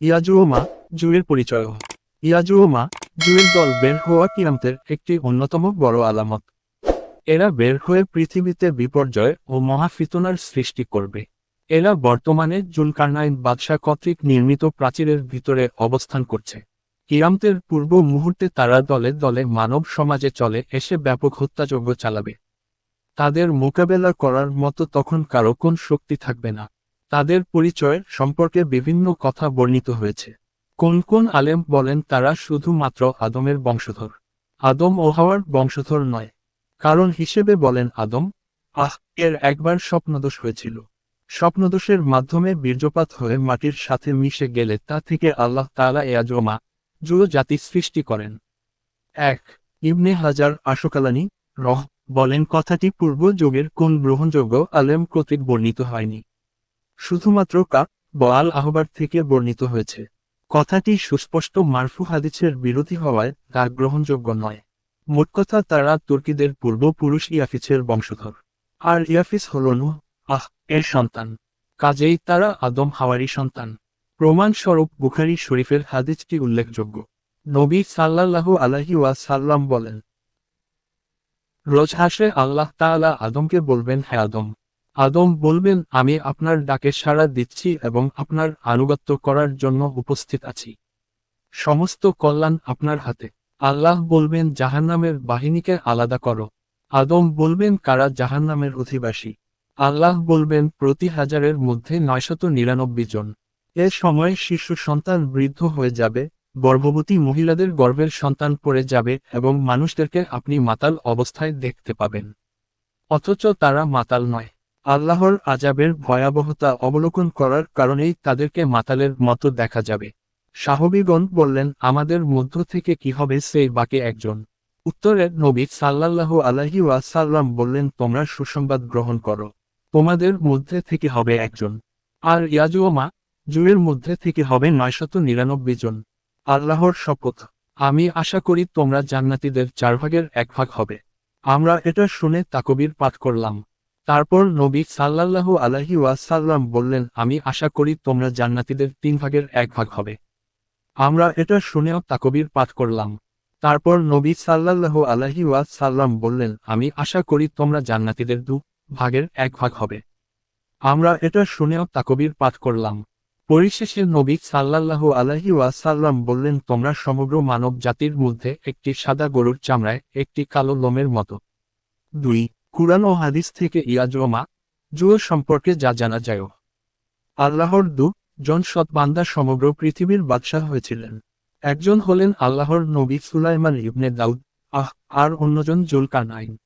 ইয়াজু ও মা জুয়ের পরিচয় ইয়াজু মা জুয়ের দল বের হওয়া কিরামতের একটি অন্যতম বড় আলামত। এরা বের হয়ে পৃথিবীতে বিপর্যয় ও মহাফিতনার সৃষ্টি করবে। এরা বর্তমানে জুলকারনাইন বাদশাহ কর্তৃক নির্মিত প্রাচীরের ভিতরে অবস্থান করছে। কিরামতের পূর্ব মুহূর্তে তারা দলে দলে মানব সমাজে চলে এসে ব্যাপক হত্যাযজ্ঞ চালাবে। তাদের মোকাবেলা করার মতো তখন কারও কোন শক্তি থাকবে না। তাদের পরিচয় সম্পর্কে বিভিন্ন কথা বর্ণিত হয়েছে। কোন কোন আলেম বলেন তারা শুধুমাত্র আদমের বংশধর। আদম ও হাওয়ার বংশধর নয়। কারণ হিসেবে বলেন আদম, আহ, এর একবার স্বপ্নদোষ হয়েছিল। স্বপ্নদোষের মাধ্যমে বীর্যপাত হয়ে মাটির সাথে মিশে গেলে তা থেকে আল্লাহ তাআলা এয়াজমা জুড়ো জাতি সৃষ্টি করেন। এক, ইবনে হাজার আশোকালানি, রহ, বলেন কথাটি পূর্ব যুগের কোন গ্রহণযোগ্য আলেম কর্তৃক বর্ণিত হয়নি। শুধুমাত্র কাক বয়াল আহবার থেকে বর্ণিত হয়েছে। কথাটি সুস্পষ্ট মারফু হাদিসের বিরোধী হওয়ায় তা গ্রহণযোগ্য নয়। মোট কথা তারা তুর্কিদের পূর্বপুরুষ ইয়াফিসের বংশধর। আর ইয়াফিস হল নূহ, আহ, এর সন্তান। কাজেই তারা আদম হাওয়ারি সন্তান। প্রমাণস্বরূপ বুখারি শরীফের হাদিসটি উল্লেখযোগ্য। নবী সাল্লাল্লাহু আলাহি ওয়াসাল্লাম বলেন, রোজ হাসে আল্লাহ তাআলা আদমকে বলবেন হ্যাঁ আদম আদম বলবেন, আমি আপনার ডাকে সাড়া দিচ্ছি এবং আপনার আনুগত্য করার জন্য উপস্থিত আছি। সমস্ত কল্যাণ আপনার হাতে। আল্লাহ বলবেন, জাহান্নামের বাহিনীকে আলাদা করো। আদম বলবেন, কারা জাহান্নামের অধিবাসী? আল্লাহ বলবেন, প্রতি হাজারের মধ্যে নয়শত নিরানব্বই জন। এ সময় শিশু সন্তান বৃদ্ধ হয়ে যাবে, গর্ভবতী মহিলাদের গর্ভের সন্তান পড়ে যাবে এবং মানুষদেরকে আপনি মাতাল অবস্থায় দেখতে পাবেন। অথচ তারা মাতাল নয়। আল্লাহর আজাবের ভয়াবহতা অবলোকন করার কারণেই তাদেরকে মাতালের মতো দেখা যাবে। সাহবীগণ বললেন, আমাদের মধ্য থেকে কি হবে সেই বাকি একজন? উত্তরে নবী সাল্লাল্লাহু আলাহি ওয়াসাল্লাম বললেন, তোমরা সুসংবাদ গ্রহণ করো। তোমাদের মধ্যে থেকে হবে একজন। আর ইয়াজুমা জুয়ের মধ্যে থেকে হবে নয়শত নিরানব্বই জন। আল্লাহর শপথ। আমি আশা করি তোমরা জান্নাতীদের চার ভাগের এক ভাগ হবে। আমরা এটা শুনে তাকবির পাঠ করলাম। তারপর নবী সাল্লাল্লাহু আলাহি ওয়াসাল্লাম বললেন, আমি আশা করি তোমরা জান্নাতিদের তিন ভাগের এক ভাগ হবে। আমরা এটা শুনেও তাকবির পাঠ করলাম। তারপর নবী সাল্লাল্লাহু আলাহি ওয়াসাল্লাম বললেন, আমি আশা করি তোমরা জান্নাতিদের দু ভাগের এক ভাগ হবে। আমরা এটা শুনেও তাকবির পাঠ করলাম। পরিশেষে নবী সাল্লাল্লাহু আলাহি ওয়াসাল্লাম বললেন, তোমরা সমগ্র মানব জাতির মধ্যে একটি সাদা গরুর চামড়ায় একটি কালো লোমের মতো। দুই কুরআন ও হাদিস থেকে ইয়াজমা জুয়ো সম্পর্কে যা জানা যায়। আল্লাহর দু জন সৎ বান্দা সমগ্র পৃথিবীর বাদশাহ হয়েছিলেন। একজন হলেন আল্লাহর নবী সুলাইমান ইবনে দাউদ, আহ, আর অন্যজন জুলকার নাইন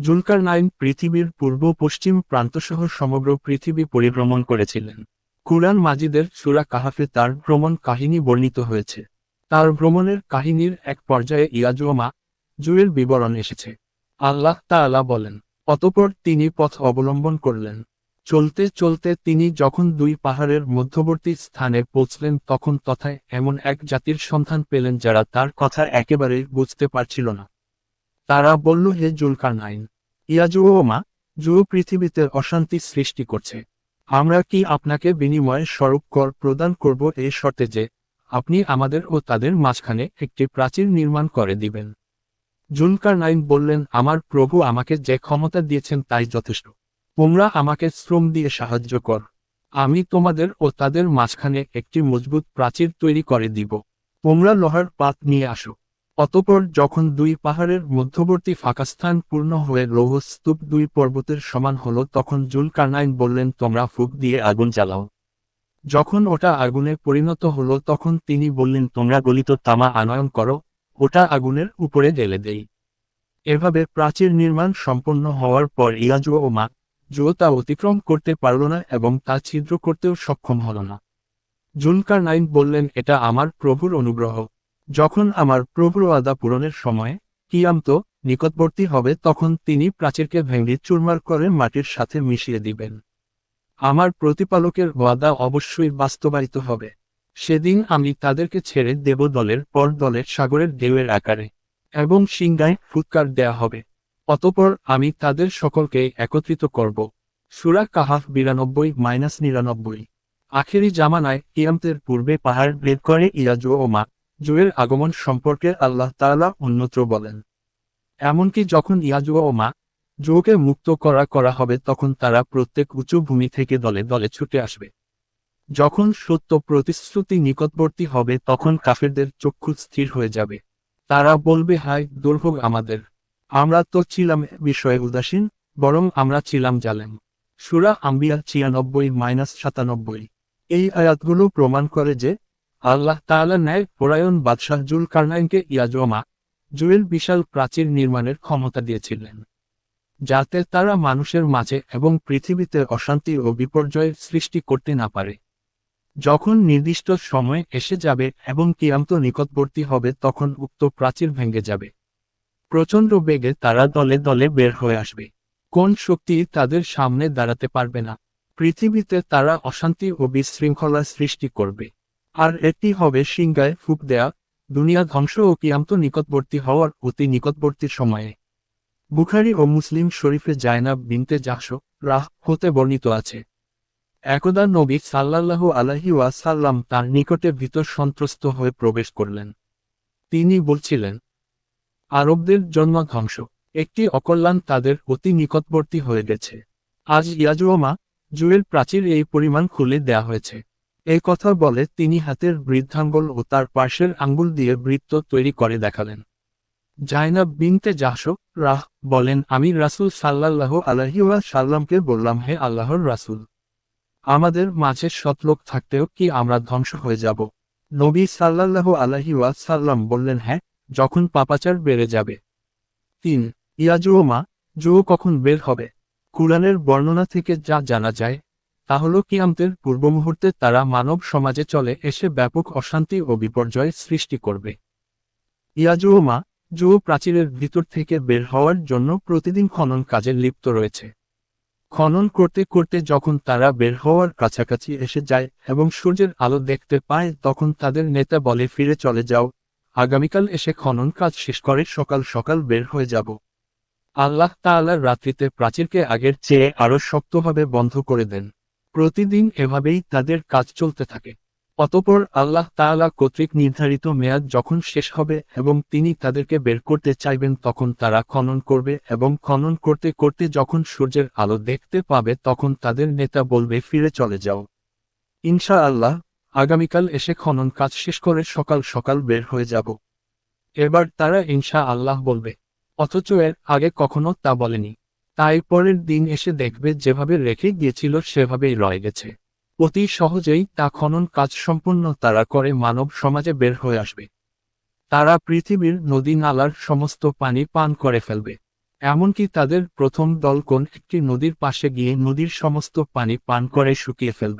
জুলকার নাইন পৃথিবীর পূর্ব পশ্চিম প্রান্তসহ সমগ্র পৃথিবী পরিভ্রমণ করেছিলেন। কুরআন মাজিদের সুরা কাহাফে তার ভ্রমণ কাহিনী বর্ণিত হয়েছে। তার ভ্রমণের কাহিনীর এক পর্যায়ে ইয়াজুমা জুয়ের বিবরণ এসেছে। আল্লাহ তাআলা বলেন, অতপর তিনি পথ অবলম্বন করলেন। চলতে চলতে তিনি যখন দুই পাহাড়ের মধ্যবর্তী স্থানে পৌঁছলেন, তখন তথায় এমন এক জাতির সন্ধান পেলেন যারা তার কথা একেবারেই বুঝতে পারছিল না। তারা বলল, হে জুলকার নাইন ইয়াজুমা জুয়ো পৃথিবীতে অশান্তি সৃষ্টি করছে। আমরা কি আপনাকে বিনিময়ে স্বরূপ কর প্রদান করব এই শর্তে যে, আপনি আমাদের ও তাদের মাঝখানে একটি প্রাচীর নির্মাণ করে দিবেন। জুলকার নাইন বললেন, আমার প্রভু আমাকে যে ক্ষমতা দিয়েছেন তাই যথেষ্ট। তোমরা আমাকে শ্রম দিয়ে সাহায্য কর। আমি তোমাদের ও তাদের মাঝখানে একটি মজবুত প্রাচীর তৈরি করে দিব। তোমরা লোহার পাত নিয়ে আসো। অতপর যখন দুই পাহাড়ের মধ্যবর্তী ফাঁকাস্থান পূর্ণ হয়ে লৌহস্তূপ দুই পর্বতের সমান হলো, তখন জুলকারনাইন বললেন, তোমরা ফুক দিয়ে আগুন জ্বালাও। যখন ওটা আগুনে পরিণত হলো, তখন তিনি বললেন, তোমরা গলিত তামা আনয়ন করো। ওটা আগুনের উপরে ঢেলে দেই। এভাবে প্রাচীর নির্মাণ সম্পন্ন হওয়ার পর ইয়াজু ও মা জুয়ো তা অতিক্রম করতে পারল না এবং তা ছিদ্র করতেও সক্ষম হল না। জুলকার নাইন বললেন, এটা আমার প্রভুর অনুগ্রহ। যখন আমার প্রভুর আদা পূরণের সময় কিয়ামত নিকটবর্তী হবে, তখন তিনি প্রাচীরকে ভেঙে চুরমার করে মাটির সাথে মিশিয়ে দিবেন। আমার প্রতিপালকের ওয়াদা অবশ্যই বাস্তবায়িত হবে। সেদিন আমি তাদেরকে ছেড়ে দেব দলের পর দলের সাগরের ঢেউয়ের আকারে, এবং সিংগায় ফুৎকার দেয়া হবে। অতপর আমি তাদের সকলকে একত্রিত করব। সুরা কাহাফ বিরানব্বই মাইনাস নিরানব্বই। আখেরি জামানায় ইয়ামতের পূর্বে পাহাড় ভেদ করে ইয়াজু ও মা, জুয়ের আগমন সম্পর্কে আল্লাহ তাআলা অন্যত্র বলেন। এমনকি যখন ইয়াজু ও মা, জুকে মুক্ত করা করা হবে, তখন তারা প্রত্যেক উঁচু ভূমি থেকে দলে দলে ছুটে আসবে। যখন সত্য প্রতিশ্রুতি নিকটবর্তী হবে, তখন কাফেরদের চক্ষু স্থির হয়ে যাবে। তারা বলবে, হায়, দুর্ভোগ আমাদের। আমরা তো ছিলাম বিষয়ে উদাসীন, বরং আমরা ছিলাম জালেম। সুরা আম্বিয়া ছিয়ানব্বই মাইনাস সাতানব্বই। এই আয়াতগুলো প্রমাণ করে যে, আল্লাহ তাআলা ন্যায় পরায়ণ বাদশাহ জুল কারনাইনকে ইয়াজমা জুয়েল বিশাল প্রাচীর নির্মাণের ক্ষমতা দিয়েছিলেন, যাতে তারা মানুষের মাঝে এবং পৃথিবীতে অশান্তি ও বিপর্যয়ের সৃষ্টি করতে না পারে। যখন নির্দিষ্ট সময় এসে যাবে এবং কিয়ামত নিকটবর্তী হবে তখন উক্ত প্রাচীর ভেঙে যাবে। প্রচণ্ড বেগে তারা দলে দলে বের হয়ে আসবে। কোন শক্তি তাদের সামনে দাঁড়াতে পারবে না। পৃথিবীতে তারা অশান্তি ও বিশৃঙ্খলা সৃষ্টি করবে। আর এটি হবে সিংগায় ফুক দেয়া, দুনিয়া ধ্বংস ও কিয়ামত নিকটবর্তী হওয়ার অতি নিকটবর্তী সময়ে। বুখারি ও মুসলিম শরীফে জায়নাব বিনতে জাহস রাহ হতে বর্ণিত আছে। একদা নবী সাল্লাল্লাহু আলাহি ওয়াসাল্লাম তার নিকটে ভিতর সন্ত্রস্ত হয়ে প্রবেশ করলেন। তিনি বলছিলেন, আরবদের জন্ম ধ্বংস একটি অকল্যাণ তাদের অতি নিকটবর্তী হয়ে গেছে। আজ ইয়াজুমা জুয়েল প্রাচীর এই পরিমাণ খুলে দেয়া হয়েছে। এই কথা বলে তিনি হাতের বৃদ্ধাঙ্গুল ও তার পার্শ্বের আঙ্গুল দিয়ে বৃত্ত তৈরি করে দেখালেন। জাইনাব বিনতে জাহস রাহ বলেন, আমি রাসূল সাল্লাল্লাহু আলাইহি ওয়া সাল্লামকে বললাম, হে আল্লাহর রাসূল আমাদের মাঝে সৎলোক থাকতেও কি আমরা ধ্বংস হয়ে যাব? নবী সাল্লাল্লাহু আলাইহি ওয়া সাল্লাম বললেন হ্যাঁ যখন পাপাচার বেড়ে যাবে। তিন ইয়াজুমা জুও কখন বের হবে? কুরআনের বর্ণনা থেকে যা জানা যায়, তা হল কিয়ামতের পূর্ব মুহূর্তে তারা মানব সমাজে চলে এসে ব্যাপক অশান্তি ও বিপর্যয় সৃষ্টি করবে। ইয়াজুমা জুও প্রাচীরের ভিতর থেকে বের হওয়ার জন্য প্রতিদিন খনন কাজে লিপ্ত রয়েছে। খনন করতে করতে যখন তারা বের হওয়ার কাছাকাছি এসে যায় এবং সূর্যের আলো দেখতে পায়, তখন তাদের নেতা বলে, ফিরে চলে যাও। আগামীকাল এসে খনন কাজ শেষ করে সকাল সকাল বের হয়ে যাব। আল্লাহ তাআলার রাত্রিতে প্রাচীরকে আগের চেয়ে আরও শক্তভাবে বন্ধ করে দেন। প্রতিদিন এভাবেই তাদের কাজ চলতে থাকে। অতপর আল্লাহ তাআলা কর্তৃক নির্ধারিত মেয়াদ যখন শেষ হবে এবং তিনি তাদেরকে বের করতে চাইবেন তখন তারা খনন করবে এবং খনন করতে করতে যখন সূর্যের আলো দেখতে পাবে তখন তাদের নেতা বলবে, ফিরে চলে যাও। ইনশা আল্লাহ আগামীকাল এসে খনন কাজ শেষ করে সকাল সকাল বের হয়ে যাব। এবার তারা ইনশা আল্লাহ বলবে, অথচ এর আগে কখনো তা বলেনি। তাই পরের দিন এসে দেখবে যেভাবে রেখে গিয়েছিল সেভাবেই রয়ে গেছে। অতি সহজেই তা খনন কাজ সম্পূর্ণ তারা করে মানব সমাজে বের হয়ে আসবে। তারা পৃথিবীর নদী নালার সমস্ত পানি পান করে ফেলবে। এমনকি তাদের প্রথম দলকোন একটি নদীর পাশে গিয়ে নদীর সমস্ত পানি পান করে শুকিয়ে ফেলবে।